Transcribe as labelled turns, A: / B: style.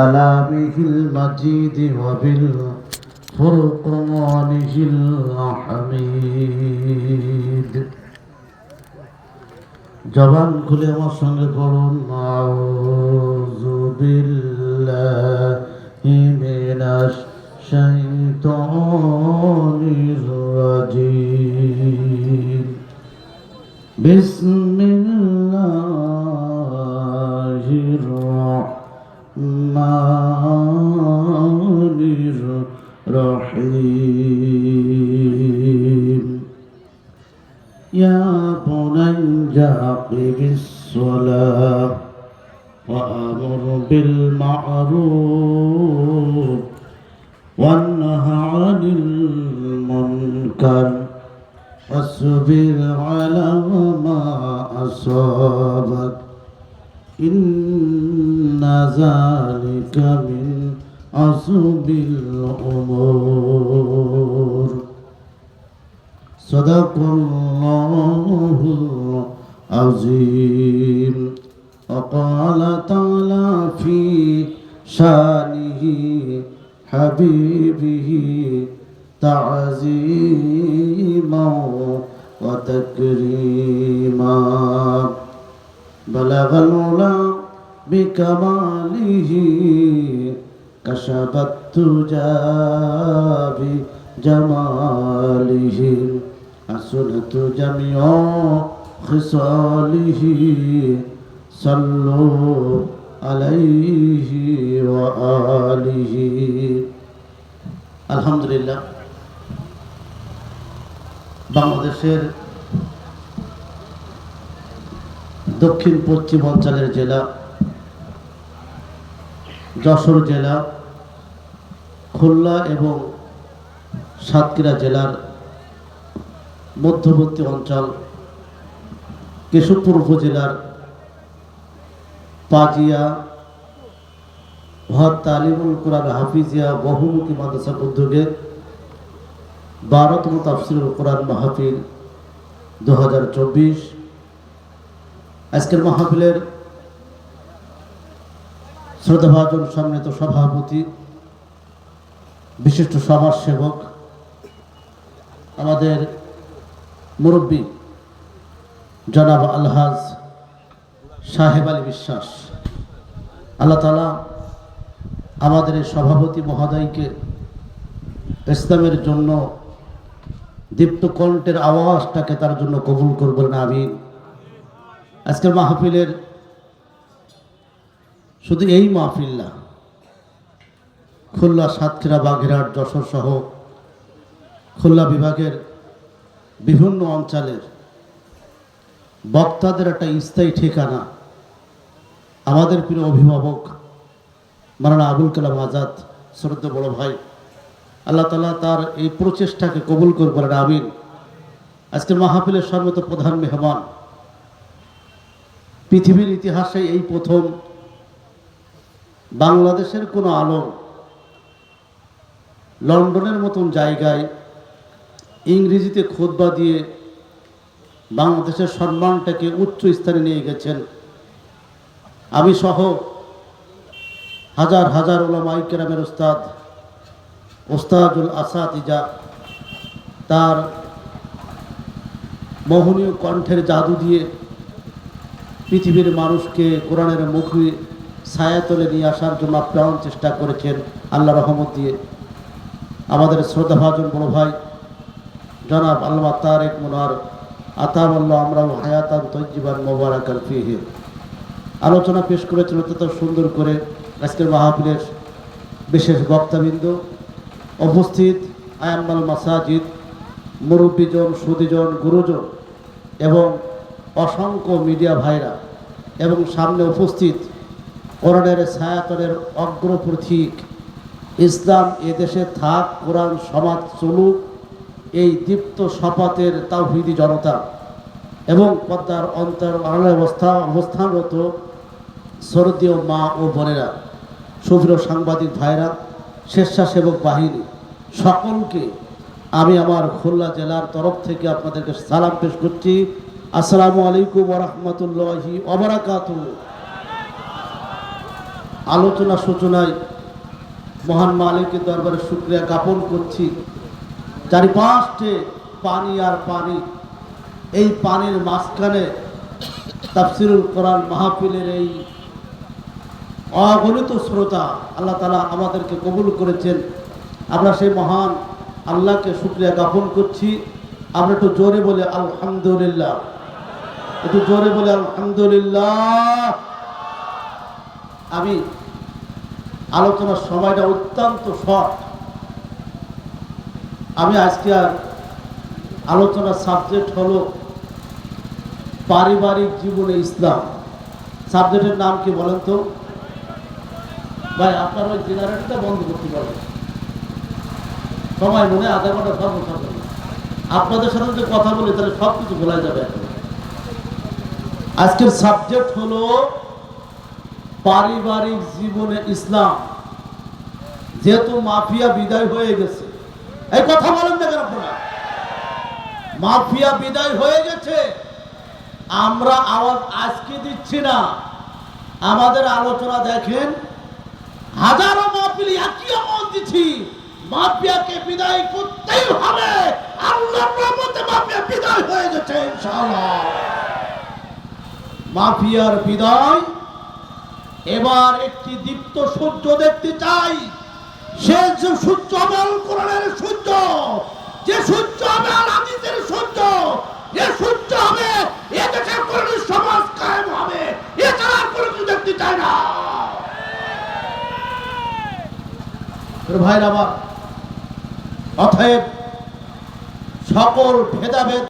A: كلامه المجيد وبالفرقانه الحميد জবান খুলে আমার সঙ্গে পড়ুন আউযু বিল্লাহি মিনাশ শাইতানির রাজিম বিসমিল্লাহির بني أقم الصلاة وأمر بالمعروف وانه عن المنكر واصبر على ما أصابك إن ذلك من عصب الأمور صدق الله العظيم وقال تعالى في شانه حبيبه تعزيما وتكريما بلغ العلا بكماله كشف التجى بجماله حسنت جميع خصاله صلوا عليه وآله আলহামদুলিল্লাহ বাংলাদেশের দক্ষিণ পশ্চিম অঞ্চলের জেলা যশোর জেলা খুলনা এবং সাতক্ষীরা জেলার মধ্যবর্তী অঞ্চল, কেশবপুর উপজেলার পাজিয়া ভর তালিমুল কোরআন হাফিজিয়া বহুমুখী মাদ্রাসার উদ্যোগে বারোতম তাফসিরুল কোরআন মাহফিল দু হাজার চব্বিশ। আজকের মাহফিলের শ্রদ্ধাভাজন সম্মানিত সভাপতি, বিশিষ্ট সমাজসেবক, আমাদের মুরব্বী জনাব আলহাজ সাহেব আলী বিশ্বাস। আল্লাহ তালা আমাদের এই সভাপতি মহোদয়কে ইসলামের জন্য দীপ্ত কণ্ঠের আওয়াজটাকে তার জন্য কবুল করবেন আমি আজকের মাহফিলের শুধু এই মাহফিল না, খুলনা সাতক্ষীরা বাঘেরহাট যশোর সহ খুলনা বিভাগের বিভিন্ন অঞ্চলের বক্তাদের একটা স্থায়ী ঠিকানা, আমাদের প্রিয় অভিভাবক মারানা আবুল কালাম আজাদ শ্রদ্ধ বড় ভাই। আল্লাহ তালা তার এই প্রচেষ্টাকে কবুল করবেন আমিন। আজকে মাহফিলের সর্বত প্রধান মেহমান। পৃথিবীর ইতিহাসে এই প্রথম বাংলাদেশের কোনো আলো লন্ডনের মতন জায়গায় ইংরেজিতে খোদবা দিয়ে বাংলাদেশের সম্মানটাকে উচ্চ স্থানে নিয়ে গেছেন। আমি সহ হাজার হাজার ওলামাই কেরামের ওস্তাদ ওস্তাদুল আসাদ ইজা তার মোহনীয় কণ্ঠের জাদু দিয়ে পৃথিবীর মানুষকে কোরআনের মুখে ছায়া ছায়াতলে নিয়ে আসার জন্য আপ্রাণ চেষ্টা করেছেন আল্লাহ রহমত দিয়ে। আমাদের শ্রদ্ধাভাজন বড় ভাই জনাব আল্লাহ তারেক মোনার আতাবাল্লাহ আমরাও হায়াতান তজ্জিবান মোবারকার ফিহে। আলোচনা পেশ করেছেন অত্যন্ত সুন্দর করে আজকের মাহফিলের বিশেষ বক্তাবৃন্দ উপস্থিত আয়াম্মাল মাসাজিদ, মুরব্বীজন, সুদীজন, গুরুজন এবং অসংখ্য মিডিয়া ভাইরা এবং সামনে উপস্থিত কোরআনের ছায়াতনের অগ্রপ্রতীক ইসলাম এদেশে থাক, কোরআন, সমাজ চলুক এই দীপ্ত শপথের তাওহিদি জনতা এবং পদ্মার অন্তর অবস্থা অবস্থানরত শরদীয় মা ও বোনেরা, সুপ্রিয় সাংবাদিক ভাইরা স্বেচ্ছাসেবক বাহিনী, সকলকে আমি আমার খুলনা জেলার তরফ থেকে আপনাদেরকে সালাম পেশ করছি। আসসালামু আলাইকুম রহমতুল্লাহি অবরাকাত আলোচনা সূচনায় মহান মালিকের দরবারে শুক্রিয়া জ্ঞাপন করছি। চারিপাশে পানি আর পানি। এই পানির মাঝখানে তাফসিরুল কোরআন মাহফিলের এই অগণিত শ্রোতা আল্লাহ তালা আমাদেরকে কবুল করেছেন। আমরা সেই মহান আল্লাহকে শুক্রিয়া জ্ঞাপন করছি। আমরা একটু জোরে বলে আলহামদুলিল্লাহ। একটু জোরে বলে আলহামদুলিল্লাহ। আমি আলোচনার সময়টা অত্যন্ত শর্ট। আমি আজকে আর আলোচনার সাবজেক্ট হলো পারিবারিক জীবনে ইসলাম। সাবজেক্টের নাম কি বলেন তো? ভাই, আপনার ওই জেনারেটরটা বন্ধ করতে পারবেন। সময় মনে আধা ঘণ্টা সর্বসাধারণ আপনাদের সাথে যদি কথা বলি, তাহলে সব কিছু ভোলা যাবে আজকের সাবজেক্ট হলো পারিবারিক জীবনে ইসলাম। যেহেতু মাফিয়া বিদায় হয়ে গেছে এই কথা বলেন দেখেন আপনারা? মাফিয়া বিদায় হয়ে গেছে। আমরা আওয়াজ আজকে দিচ্ছি না। আমাদের আলোচনা দেখেন, হাজারো মাহফিল একই আওয়াজ দিচ্ছি। মাফিয়াকে বিদায় করতেই হবে। আল্লাহর রহমতে মাফিয়া বিদায় হয়ে গেছে, ইনশাআল্লাহ। মাফিয়ার বিদায়, এবার একটি দীপ্ত সূর্য দেখতে চাই। সে যে সূর্য আবার কোরআনের সূর্য, যে সূর্য হবে আল সূর্য, যে সূর্য হবে, এ দেশের কোরআনের সমাজ কায়েম হবে এছাড়া আর কোনো কিছু দেখতে চায় না। ভাইরা আমার, অতএব সকল ভেদাভেদ